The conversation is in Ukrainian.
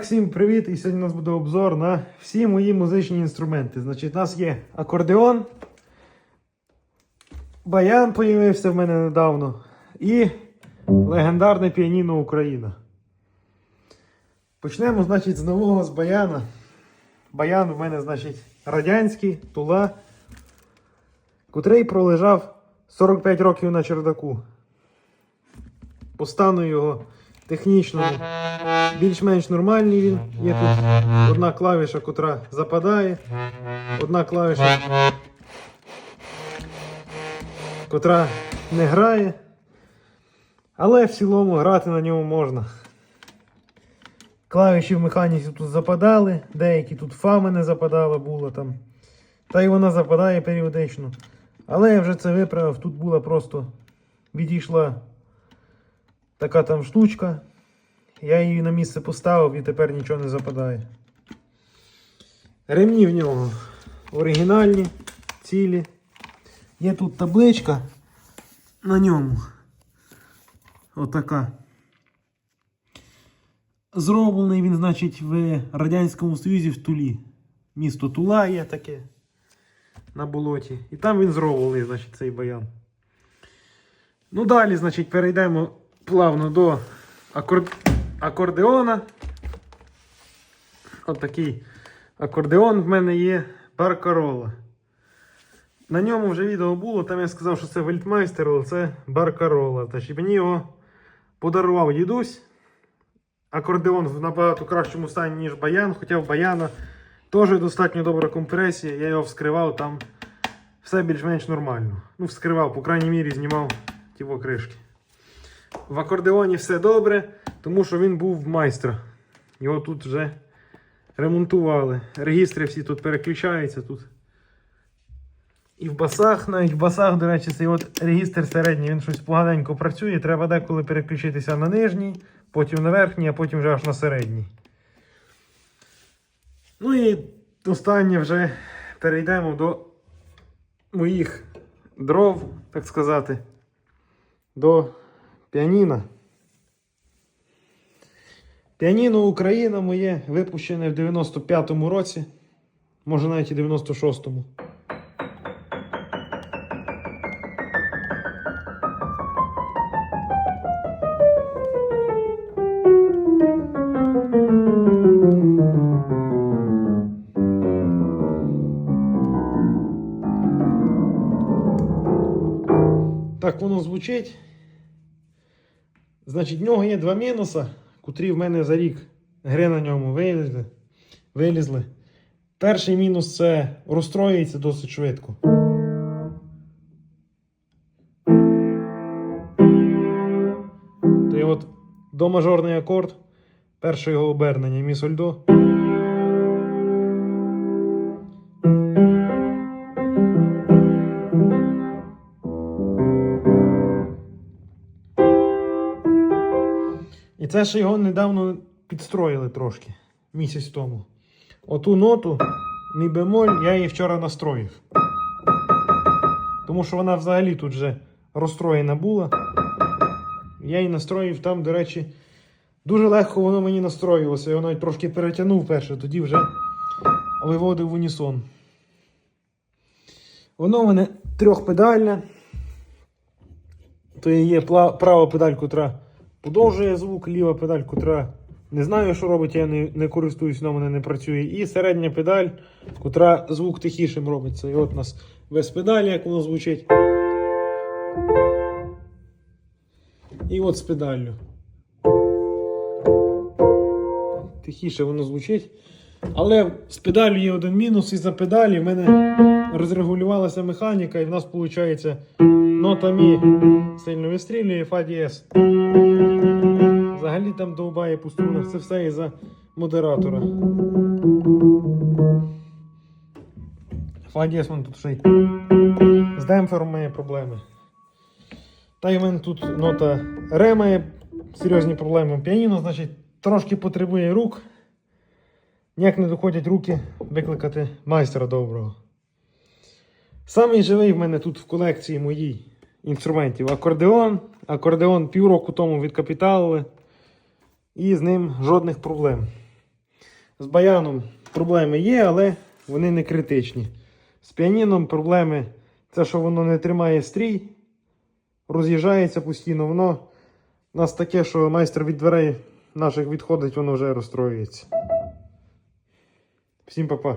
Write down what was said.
Всім привіт! І сьогодні у нас буде обзор на всі мої музичні інструменти. Значить, у нас є акордеон, баян появився в мене недавно і легендарне піаніно Україна. Почнемо, значить, з нового з баяна. Баян в мене, значить, радянський, тула, котрий пролежав 45 років на чердаку. По стану його технічному більш-менш нормальний він. Є тут одна клавіша, котра западає, одна клавіша, котра не грає. Але в цілому грати на ньому можна. Клавіші в механіці тут западали, деякі тут фами не западала було там. Та й вона западає періодично. Але я вже це виправив, тут була просто відійшла така там штучка. Я її на місце поставив і тепер нічого не западає. Ремні в нього оригінальні, цілі. Є тут табличка на ньому. Отака. Зроблений він, значить, в Радянському Союзі в Тулі. Місто Тула є таке на болоті. І там він зроблений, значить, цей баян. Ну, далі, значить, перейдемо плавно до акорд... акордеона. От такий акордеон в мене є Баркарола. На ньому вже відео було, там я сказав, що це Вельтмайстер, але це Баркарола. Значить, мені його подарував дідусь. Акордеон в набагато кращому стані, ніж баян, хоча в баяна теж достатньо добра компресія. Я його вскривав, там все більш-менш нормально. Ну, вскривав, по крайній мірі, знімав ті кришки. В акордеоні все добре, тому що він був майстра. Його тут вже ремонтували. Регістри всі тут переключаються тут. І в басах, навіть в басах, до речі, цей от регістр середній, він щось поганенько працює. Треба деколи переключитися на нижній, потім на верхній, а потім вже аж на середній. Ну і останнє вже перейдемо до моїх дров, так сказати, до піаніна. Піаніно Україна моє випущене в 95-му році, може навіть і 96-му. Так воно звучить. Значить, в нього є два мінуси, котрі в мене за рік гри на ньому вилізли. вилізли. Перший мінус це розстроюється досить швидко. Ти от до мажорний акорд, перше його обернення мі соль це ще його недавно підстроїли трошки, місяць тому. Оту ноту, мі бемоль, я її вчора настроїв. Тому що вона взагалі тут вже розстроєна була. Я її настроїв там, до речі, дуже легко воно мені настроювалося. Я навіть трошки перетягнув перше, тоді вже виводив унісон. Воно в мене трьохпедальне. То є права педаль, котра подовжує звук, ліва педаль, котра не знаю, що робить, я не, не користуюсь, вона мене не працює. І середня педаль, котра звук тихішим робиться. І от у нас без педалі, як воно звучить. І от з педаллю. Тихіше воно звучить. Але з педалю є один мінус, і за педалі в мене розрегулювалася механіка, і в нас виходить нота мі сильно вистрілює, фа дієс. Взагалі там довбає по струнах, це все із-за модератора. Вон тут ще й з демпфером має проблеми. Та й в мене тут нота ре має серйозні проблеми. Піаніно, значить, трошки потребує рук. Ніяк не доходять руки викликати майстра доброго. Самий живий в мене тут в колекції моїй інструментів акордеон. Акордеон півроку тому відкапіталили. І з ним жодних проблем. З баяном проблеми є, але вони не критичні. З піаніном проблеми це, що воно не тримає стрій, роз'їжджається постійно. Воно у нас таке, що майстер від дверей наших відходить, воно вже розстроюється. Всім па-па.